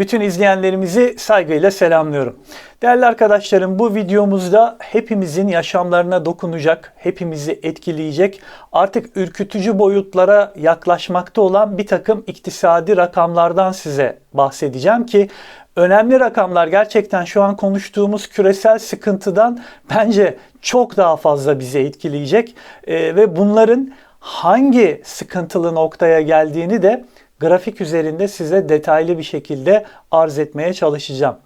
Bütün izleyenlerimizi saygıyla selamlıyorum. Değerli arkadaşlarım bu videomuzda hepimizin yaşamlarına dokunacak, hepimizi etkileyecek, artık ürkütücü boyutlara yaklaşmakta olan bir takım iktisadi rakamlardan size bahsedeceğim ki önemli rakamlar gerçekten şu an konuştuğumuz küresel sıkıntıdan bence çok daha fazla bizi etkileyecek Ee, ve bunların hangi sıkıntılı noktaya geldiğini de grafik üzerinde size detaylı bir şekilde arz etmeye çalışacağım.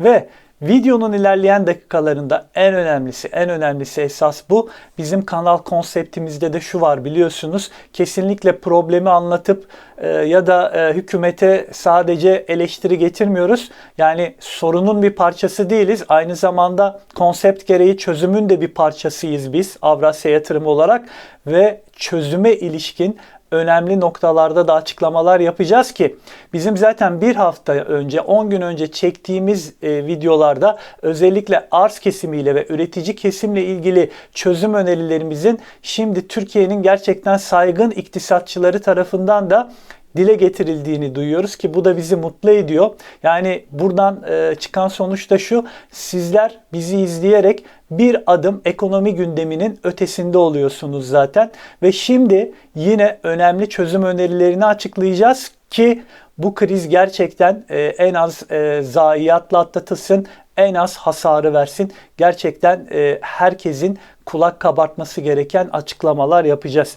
Ve videonun ilerleyen dakikalarında en önemlisi, en önemlisi esas bu. Bizim kanal konseptimizde de şu var biliyorsunuz. Kesinlikle problemi anlatıp e, ya da e, hükümete sadece eleştiri getirmiyoruz. Yani sorunun bir parçası değiliz. Aynı zamanda konsept gereği çözümün de bir parçasıyız biz Avrasya Yatırım olarak ve çözüme ilişkin önemli noktalarda da açıklamalar yapacağız ki bizim zaten bir hafta önce 10 gün önce çektiğimiz e, videolarda özellikle arz kesimiyle ve üretici kesimle ilgili çözüm önerilerimizin şimdi Türkiye'nin gerçekten saygın iktisatçıları tarafından da dile getirildiğini duyuyoruz ki bu da bizi mutlu ediyor. Yani buradan e, çıkan sonuç da şu. Sizler bizi izleyerek bir adım ekonomi gündeminin ötesinde oluyorsunuz zaten ve şimdi yine önemli çözüm önerilerini açıklayacağız ki bu kriz gerçekten e, en az e, zayiatla atlatılsın, en az hasarı versin. Gerçekten e, herkesin kulak kabartması gereken açıklamalar yapacağız.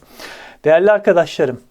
Değerli arkadaşlarım,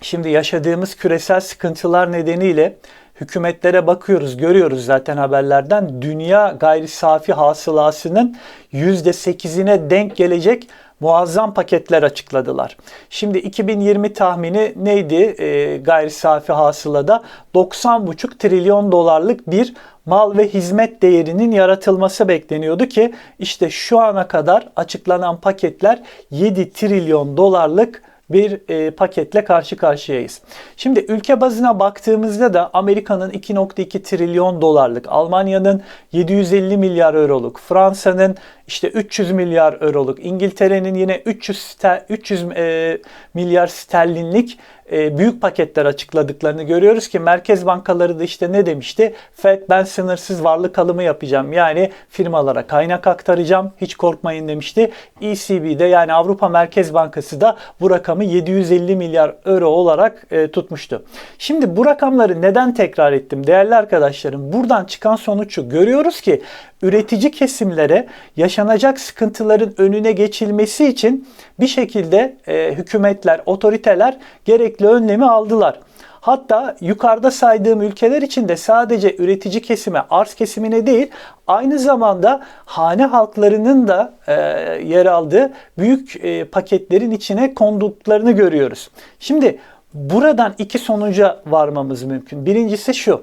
Şimdi yaşadığımız küresel sıkıntılar nedeniyle hükümetlere bakıyoruz, görüyoruz zaten haberlerden. Dünya gayri safi hasılasının %8'ine denk gelecek muazzam paketler açıkladılar. Şimdi 2020 tahmini neydi e, gayri safi hasılada? 90,5 trilyon dolarlık bir mal ve hizmet değerinin yaratılması bekleniyordu ki işte şu ana kadar açıklanan paketler 7 trilyon dolarlık bir e, paketle karşı karşıyayız. Şimdi ülke bazına baktığımızda da Amerika'nın 2.2 trilyon dolarlık, Almanya'nın 750 milyar euroluk, Fransa'nın işte 300 milyar euroluk, İngiltere'nin yine 300 ster, 300 e, milyar sterlinlik e, büyük paketler açıkladıklarını görüyoruz ki merkez bankaları da işte ne demişti? Fed ben sınırsız varlık alımı yapacağım. Yani firmalara kaynak aktaracağım. Hiç korkmayın demişti. ECB de yani Avrupa Merkez Bankası da bu rakamı 750 milyar euro olarak e, tutmuştu. Şimdi bu rakamları neden tekrar ettim değerli arkadaşlarım? Buradan çıkan sonucu görüyoruz ki üretici kesimlere yaşanacak sıkıntıların önüne geçilmesi için bir şekilde e, hükümetler, otoriteler gerekli önlemi aldılar. Hatta yukarıda saydığım ülkeler için de sadece üretici kesime, arz kesimine değil, aynı zamanda hane halklarının da e, yer aldığı büyük e, paketlerin içine konduklarını görüyoruz. Şimdi buradan iki sonuca varmamız mümkün. Birincisi şu.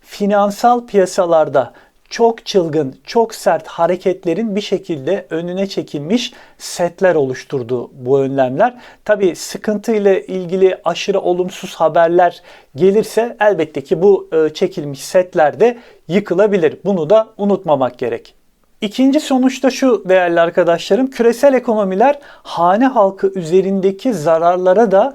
Finansal piyasalarda çok çılgın, çok sert hareketlerin bir şekilde önüne çekilmiş setler oluşturdu bu önlemler. Tabi sıkıntı ile ilgili aşırı olumsuz haberler gelirse elbette ki bu e, çekilmiş setler de yıkılabilir. Bunu da unutmamak gerek. İkinci sonuçta şu değerli arkadaşlarım, küresel ekonomiler hane halkı üzerindeki zararlara da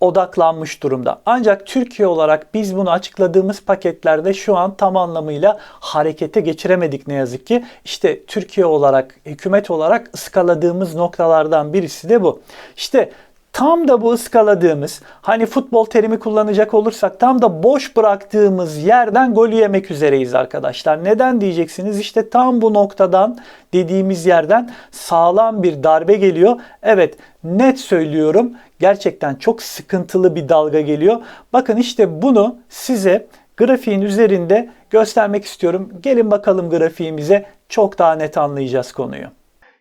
odaklanmış durumda. Ancak Türkiye olarak biz bunu açıkladığımız paketlerde şu an tam anlamıyla harekete geçiremedik ne yazık ki. İşte Türkiye olarak, hükümet olarak ıskaladığımız noktalardan birisi de bu. İşte tam da bu ıskaladığımız hani futbol terimi kullanacak olursak tam da boş bıraktığımız yerden golü yemek üzereyiz arkadaşlar. Neden diyeceksiniz? İşte tam bu noktadan dediğimiz yerden sağlam bir darbe geliyor. Evet net söylüyorum gerçekten çok sıkıntılı bir dalga geliyor. Bakın işte bunu size grafiğin üzerinde göstermek istiyorum. Gelin bakalım grafiğimize çok daha net anlayacağız konuyu.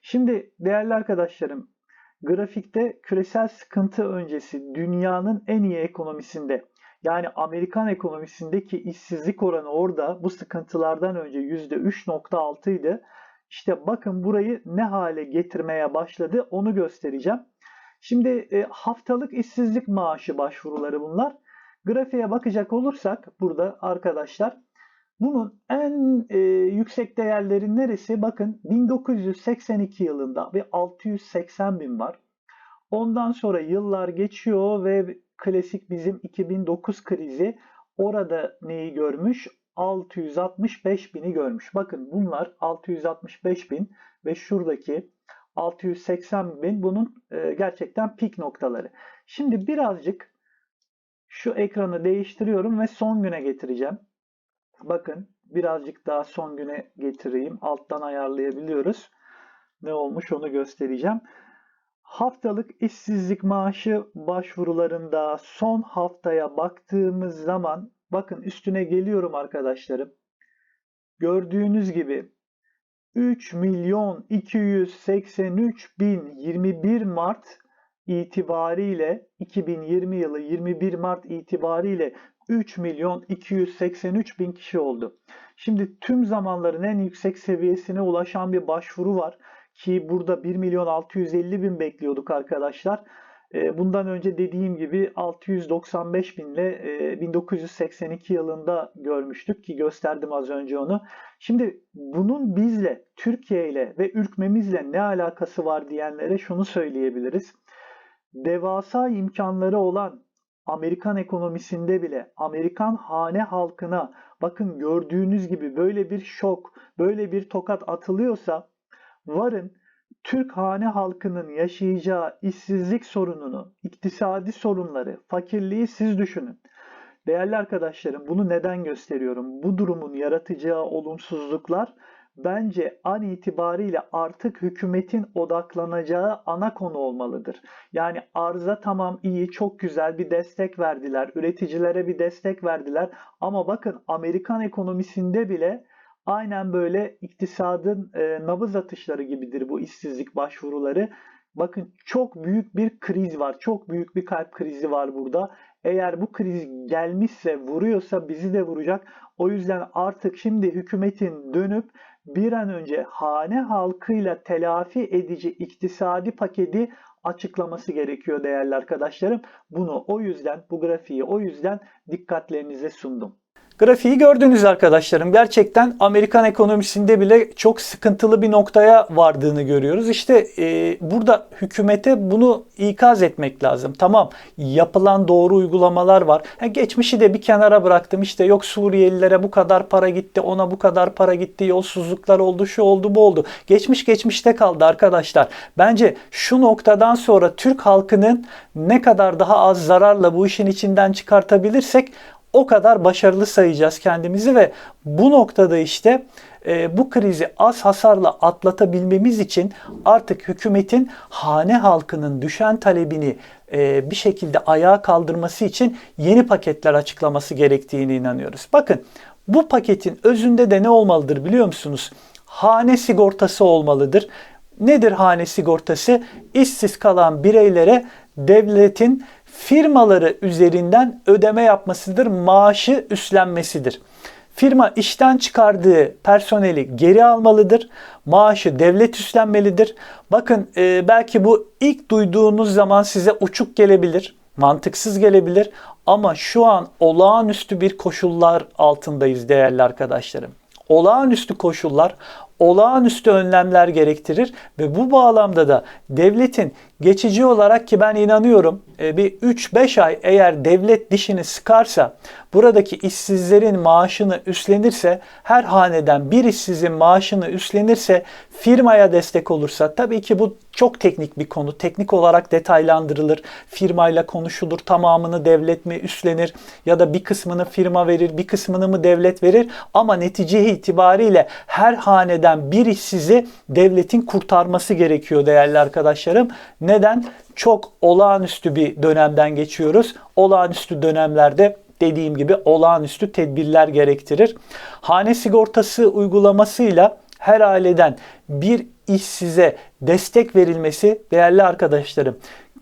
Şimdi değerli arkadaşlarım grafikte küresel sıkıntı öncesi dünyanın en iyi ekonomisinde yani Amerikan ekonomisindeki işsizlik oranı orada bu sıkıntılardan önce %3.6 idi. İşte bakın burayı ne hale getirmeye başladı onu göstereceğim. Şimdi e, haftalık işsizlik maaşı başvuruları bunlar. Grafiğe bakacak olursak burada arkadaşlar bunun en e, yüksek değerleri neresi? Bakın 1982 yılında bir 680 bin var. Ondan sonra yıllar geçiyor ve klasik bizim 2009 krizi orada neyi görmüş? 665 bini görmüş. Bakın bunlar 665 bin ve şuradaki 680 bin bunun e, gerçekten pik noktaları. Şimdi birazcık şu ekranı değiştiriyorum ve son güne getireceğim. Bakın birazcık daha son güne getireyim. Alttan ayarlayabiliyoruz. Ne olmuş onu göstereceğim. Haftalık işsizlik maaşı başvurularında son haftaya baktığımız zaman bakın üstüne geliyorum arkadaşlarım. Gördüğünüz gibi 3 milyon 283 bin 21 Mart itibariyle 2020 yılı 21 Mart itibariyle 3 milyon 283 bin kişi oldu. Şimdi tüm zamanların en yüksek seviyesine ulaşan bir başvuru var ki burada 1 milyon 650 bin bekliyorduk arkadaşlar. Ee, bundan önce dediğim gibi 695 binle 1982 yılında görmüştük ki gösterdim az önce onu. Şimdi bunun bizle, Türkiye ile ve ürkmemizle ne alakası var diyenlere şunu söyleyebiliriz. Devasa imkanları olan Amerikan ekonomisinde bile Amerikan hane halkına bakın gördüğünüz gibi böyle bir şok, böyle bir tokat atılıyorsa varın Türk hane halkının yaşayacağı işsizlik sorununu, iktisadi sorunları, fakirliği siz düşünün. Değerli arkadaşlarım bunu neden gösteriyorum? Bu durumun yaratacağı olumsuzluklar bence an itibariyle artık hükümetin odaklanacağı ana konu olmalıdır. Yani arıza tamam iyi, çok güzel bir destek verdiler. Üreticilere bir destek verdiler. Ama bakın Amerikan ekonomisinde bile aynen böyle iktisadın e, nabız atışları gibidir bu işsizlik başvuruları. Bakın çok büyük bir kriz var. Çok büyük bir kalp krizi var burada. Eğer bu kriz gelmişse, vuruyorsa bizi de vuracak. O yüzden artık şimdi hükümetin dönüp bir an önce hane halkıyla telafi edici iktisadi paketi açıklaması gerekiyor değerli arkadaşlarım. Bunu o yüzden, bu grafiği o yüzden dikkatlerinize sundum. Grafiği gördünüz arkadaşlarım. Gerçekten Amerikan ekonomisinde bile çok sıkıntılı bir noktaya vardığını görüyoruz. İşte e, burada hükümete bunu ikaz etmek lazım. Tamam yapılan doğru uygulamalar var. Yani geçmişi de bir kenara bıraktım. İşte yok Suriyelilere bu kadar para gitti, ona bu kadar para gitti, yolsuzluklar oldu, şu oldu, bu oldu. Geçmiş geçmişte kaldı arkadaşlar. Bence şu noktadan sonra Türk halkının ne kadar daha az zararla bu işin içinden çıkartabilirsek o kadar başarılı sayacağız kendimizi ve bu noktada işte e, bu krizi az hasarla atlatabilmemiz için artık hükümetin hane halkının düşen talebini e, bir şekilde ayağa kaldırması için yeni paketler açıklaması gerektiğini inanıyoruz. Bakın bu paketin özünde de ne olmalıdır biliyor musunuz? Hane sigortası olmalıdır. Nedir hane sigortası? İşsiz kalan bireylere devletin firmaları üzerinden ödeme yapmasıdır, maaşı üstlenmesidir. Firma işten çıkardığı personeli geri almalıdır. Maaşı devlet üstlenmelidir. Bakın e, belki bu ilk duyduğunuz zaman size uçuk gelebilir, mantıksız gelebilir ama şu an olağanüstü bir koşullar altındayız değerli arkadaşlarım. Olağanüstü koşullar olağanüstü önlemler gerektirir ve bu bağlamda da devletin geçici olarak ki ben inanıyorum e, bir 3-5 ay eğer devlet dişini sıkarsa buradaki işsizlerin maaşını üstlenirse her haneden bir işsizin maaşını üstlenirse firmaya destek olursa tabii ki bu çok teknik bir konu. Teknik olarak detaylandırılır. Firmayla konuşulur. Tamamını devlet mi üstlenir ya da bir kısmını firma verir, bir kısmını mı devlet verir? Ama netice itibariyle her haneden bir işsizi devletin kurtarması gerekiyor değerli arkadaşlarım. Neden? Çok olağanüstü bir dönemden geçiyoruz. Olağanüstü dönemlerde dediğim gibi olağanüstü tedbirler gerektirir. Hane sigortası uygulamasıyla her aileden bir işsize destek verilmesi değerli arkadaşlarım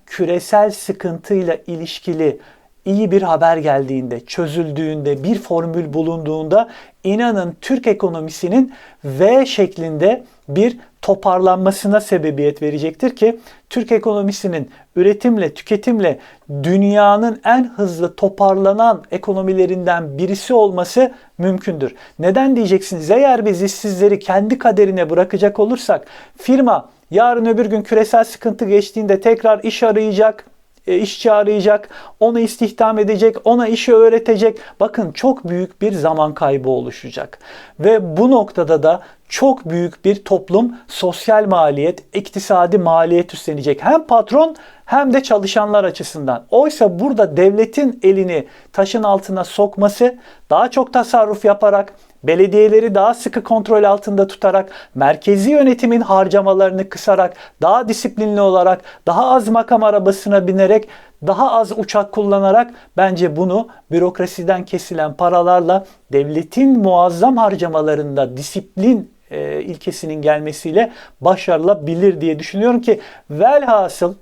küresel sıkıntıyla ilişkili iyi bir haber geldiğinde, çözüldüğünde, bir formül bulunduğunda inanın Türk ekonomisinin V şeklinde bir toparlanmasına sebebiyet verecektir ki Türk ekonomisinin üretimle, tüketimle dünyanın en hızlı toparlanan ekonomilerinden birisi olması mümkündür. Neden diyeceksiniz? Eğer biz işsizleri kendi kaderine bırakacak olursak firma yarın öbür gün küresel sıkıntı geçtiğinde tekrar iş arayacak, işçi arayacak, onu istihdam edecek, ona işi öğretecek. Bakın çok büyük bir zaman kaybı oluşacak. Ve bu noktada da çok büyük bir toplum sosyal maliyet, iktisadi maliyet üstlenecek. Hem patron hem de çalışanlar açısından. Oysa burada devletin elini taşın altına sokması daha çok tasarruf yaparak belediyeleri daha sıkı kontrol altında tutarak, merkezi yönetimin harcamalarını kısarak, daha disiplinli olarak, daha az makam arabasına binerek, daha az uçak kullanarak bence bunu bürokrasiden kesilen paralarla devletin muazzam harcamalarında disiplin e, ilkesinin gelmesiyle başarılabilir diye düşünüyorum ki velhasıl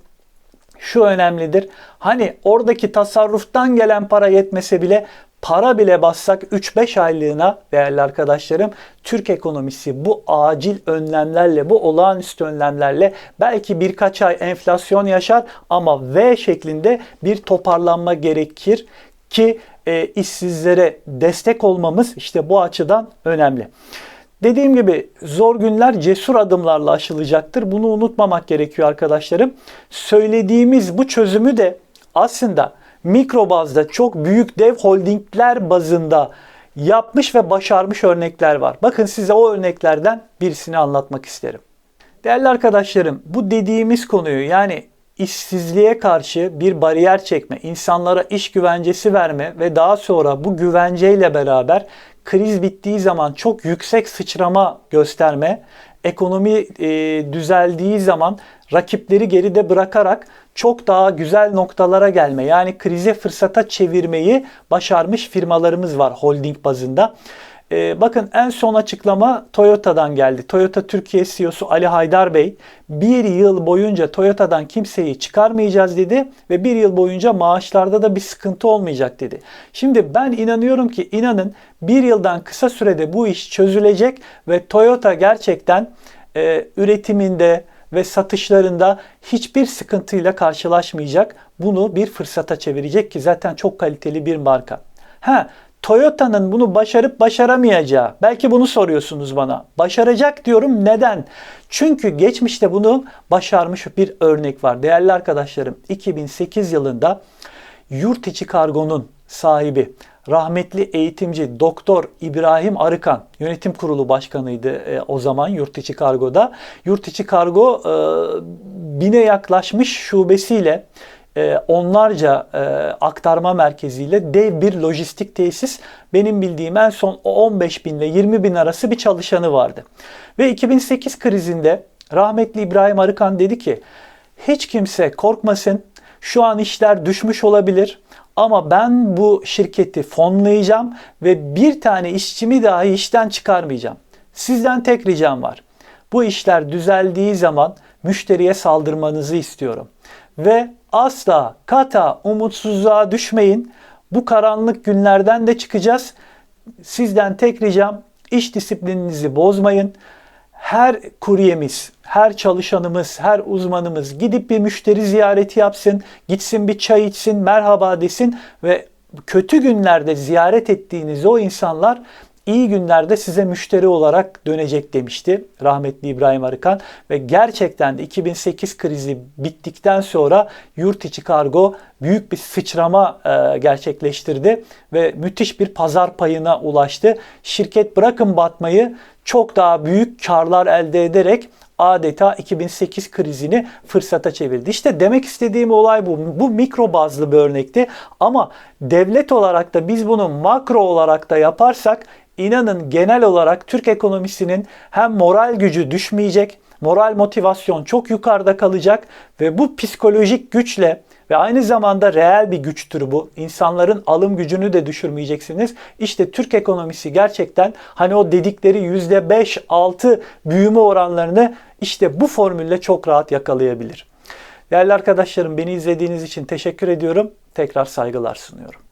şu önemlidir. Hani oradaki tasarruftan gelen para yetmese bile para bile bassak 3-5 aylığına değerli arkadaşlarım Türk ekonomisi bu acil önlemlerle, bu olağanüstü önlemlerle belki birkaç ay enflasyon yaşar ama V şeklinde bir toparlanma gerekir ki e, işsizlere destek olmamız işte bu açıdan önemli. Dediğim gibi zor günler cesur adımlarla aşılacaktır. Bunu unutmamak gerekiyor arkadaşlarım. Söylediğimiz bu çözümü de aslında mikro bazda çok büyük dev holdingler bazında yapmış ve başarmış örnekler var. Bakın size o örneklerden birisini anlatmak isterim. Değerli arkadaşlarım bu dediğimiz konuyu yani işsizliğe karşı bir bariyer çekme, insanlara iş güvencesi verme ve daha sonra bu güvenceyle beraber kriz bittiği zaman çok yüksek sıçrama gösterme, ekonomi e, düzeldiği zaman rakipleri geride bırakarak çok daha güzel noktalara gelme yani krize fırsata çevirmeyi başarmış firmalarımız var holding bazında. Ee, bakın en son açıklama Toyota'dan geldi. Toyota Türkiye CEO'su Ali Haydar Bey bir yıl boyunca Toyota'dan kimseyi çıkarmayacağız dedi ve bir yıl boyunca maaşlarda da bir sıkıntı olmayacak dedi. Şimdi ben inanıyorum ki inanın bir yıldan kısa sürede bu iş çözülecek ve Toyota gerçekten e, üretiminde ve satışlarında hiçbir sıkıntıyla karşılaşmayacak. Bunu bir fırsata çevirecek ki zaten çok kaliteli bir marka. Ha Toyota'nın bunu başarıp başaramayacağı. Belki bunu soruyorsunuz bana. Başaracak diyorum. Neden? Çünkü geçmişte bunu başarmış bir örnek var. Değerli arkadaşlarım 2008 yılında yurt içi kargonun sahibi rahmetli eğitimci Doktor İbrahim Arıkan yönetim kurulu başkanıydı e, o zaman yurt içi kargoda. Yurt içi kargo e, bine yaklaşmış şubesiyle e, onlarca e, aktarma merkeziyle dev bir lojistik tesis benim bildiğim en son 15 bin ile 20 bin arası bir çalışanı vardı. Ve 2008 krizinde rahmetli İbrahim Arıkan dedi ki hiç kimse korkmasın şu an işler düşmüş olabilir ama ben bu şirketi fonlayacağım ve bir tane işçimi dahi işten çıkarmayacağım. Sizden tek ricam var. Bu işler düzeldiği zaman müşteriye saldırmanızı istiyorum. Ve asla kata umutsuzluğa düşmeyin. Bu karanlık günlerden de çıkacağız. Sizden tek ricam iş disiplininizi bozmayın. Her kuryemiz, her çalışanımız, her uzmanımız gidip bir müşteri ziyareti yapsın, gitsin bir çay içsin, merhaba desin ve kötü günlerde ziyaret ettiğiniz o insanlar iyi günlerde size müşteri olarak dönecek demişti rahmetli İbrahim Arıkan ve gerçekten de 2008 krizi bittikten sonra yurt içi kargo büyük bir sıçrama e, gerçekleştirdi ve müthiş bir pazar payına ulaştı. Şirket bırakın batmayı çok daha büyük karlar elde ederek adeta 2008 krizini fırsata çevirdi. İşte demek istediğim olay bu. Bu mikro bazlı bir örnekti ama devlet olarak da biz bunu makro olarak da yaparsak inanın genel olarak Türk ekonomisinin hem moral gücü düşmeyecek, moral motivasyon çok yukarıda kalacak ve bu psikolojik güçle ve aynı zamanda reel bir güçtür bu. İnsanların alım gücünü de düşürmeyeceksiniz. İşte Türk ekonomisi gerçekten hani o dedikleri %5-6 büyüme oranlarını işte bu formülle çok rahat yakalayabilir. Değerli arkadaşlarım beni izlediğiniz için teşekkür ediyorum. Tekrar saygılar sunuyorum.